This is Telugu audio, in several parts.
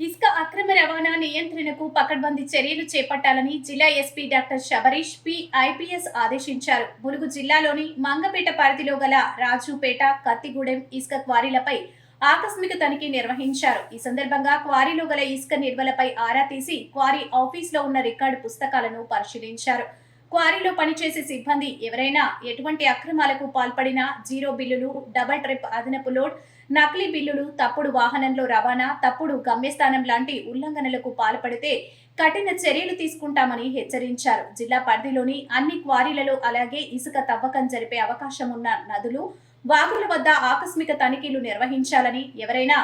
ఇసుక అక్రమ రవాణా నియంత్రణకు పకడ్బందీ చర్యలు చేపట్టాలని జిల్లా SP doctor Shabarish P IPS ఆదేశించారు. ములుగు జిల్లాలోని మంగపేట పరిధిలో గల రాజుపేట కత్తిగూడెం ఇసుక క్వారీలపై ఆకస్మిక తనిఖీ నిర్వహించారు. ఈ సందర్భంగా క్వారీలో గల ఇసుక నిల్వలపై ఆరా తీసి క్వారీ ఆఫీస్లో ఉన్న రికార్డు పుస్తకాలను పరిశీలించారు. క్వారీలో పనిచేసే సిబ్బంది ఎవరైనా ఎటువంటి అక్రమాలకు పాల్పడినా జీరో బిల్లులు డబల్ ట్రిప్ అదనపు లోడ్ నకిలీ బిల్లులు తప్పుడు వాహనంలో రవాణా తప్పుడు గమ్యస్థానం లాంటి ఉల్లంఘనలకు పాల్పడితే కఠిన చర్యలు తీసుకుంటామని హెచ్చరించారు. జిల్లా పరిధిలోని అన్ని క్వారీలలో అలాగే ఇసుక తవ్వకం జరిపే అవకాశం ఉన్న నదులు వాగుల వద్ద ఆకస్మిక తనిఖీలు నిర్వహించాలని ఎవరైనా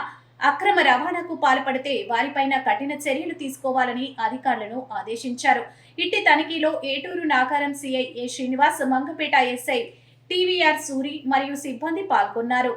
అక్రమ రవాణాకు పాల్పడితే వారిపైన కఠిన చర్యలు తీసుకోవాలని అధికారులను ఆదేశించారు. ఇట్టి తనిఖీలో Eturnagaram CI A Srinivas Mangapeta SI TVR Suri మరియు సిబ్బంది పాల్గొన్నారు.